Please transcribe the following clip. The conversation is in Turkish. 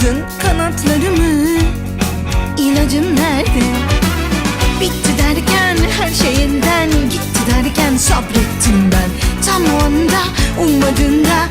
Kırdın kanatlarımı İlacım nerede? Bitti derken her şeyinden Gitti derken sabrettim ben Tam o anda ummadığında